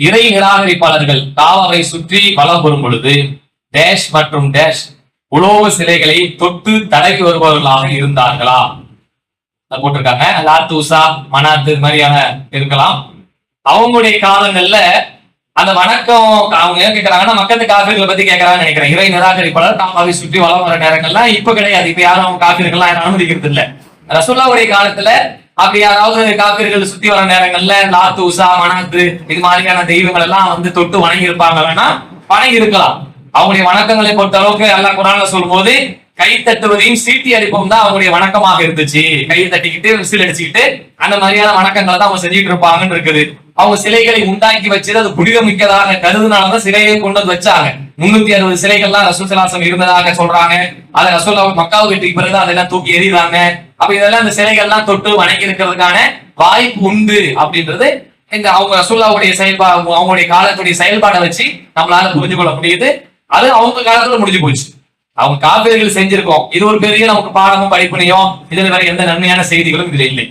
இறை நிராகரிப்பாளர்கள் காவாவை சுற்றி வலம் வரும் பொழுது டேஷ் மற்றும் டேஷ் உலோக சிலைகளை தொட்டு தடவி வருபவர்களாக இருந்தார்களா? போட்டிருக்காங்க. லாத்தூசா மனாத்து மாதிரியான இருக்கலாம். அவங்களுடைய காலங்கள்ல அந்த வணக்கம் அவங்க ஏன் கேட்கறாங்கன்னா மக்கத்து காப்பீடுகளை பத்தி கேட்கறாங்கன்னு நினைக்கிறேன். இறை நிராகரிப்பாளர் காப்பாவை சுற்றி வளம் வர நேரங்கள்லாம் இப்ப கிடையாது. இப்ப யாரும் காப்பீடுகள்லாம் யாரும் அனுமதிக்கிறது இல்ல ரசுல்லாவுடைய காலத்துல அப்படி யாராவது காப்பீர்கள் சுத்தி வர நேரங்கள்ல லாத்து உசா மனாத்து இது மாதிரியான தெய்வங்கள் எல்லாம் வந்து தொட்டு வணங்கி இருப்பாங்கன்னா வணங்கி இருக்கலாம் அவங்களுடைய வணக்கங்களை பொறுத்த அளவுக்கு எல்லாம் சொல்லும் சொல்லும்போது கை தட்டுவதையும் சீட்டி அடிப்பதும் தான் அவங்களுடைய வணக்கமாக இருந்துச்சு. கையை தட்டிக்கிட்டு விசில் அடிச்சுக்கிட்டு அந்த மாதிரியான வணக்கங்களை தான் அவங்க செஞ்சுட்டு இருப்பாங்கன்னு இருக்குது. அவங்க சிலைகளை உண்டாக்கி வச்சது அது புனிதமிக்கதாக கருதுனாலதான் சிலையை கொண்டு வந்து வச்சாங்க. முன்னூத்தி அறுபது சிலைகள்லாம் ரசூல் சலாசம் இருந்ததாக சொல்றாங்க. அதை ரசூல் மக்காவு வெற்றிக்கு பிறகு அதெல்லாம் தூக்கி எறிகிறாங்க. அப்ப இதெல்லாம் இந்த சிலைகள்லாம் தொட்டு வணங்கி இருக்கிறதுக்கான வாய்ப்பு உண்டு அப்படின்றது இந்த அவங்க ரசூல்லாவுடைய செயல்பா அவங்களுடைய காலத்துடைய செயல்பாடை வச்சு நம்மளால புரிஞ்சு கொள்ள முடியுது. அது அவங்க காலத்துல முடிஞ்சு போச்சு. அவங்க காப்பீடுகள் செஞ்சிருக்கோம். இது ஒரு பெரிய நமக்கு பாடமும் படிப்பினையும் இதுல வேற எந்த நன்மையான செய்திகளும் இதுல இல்லை.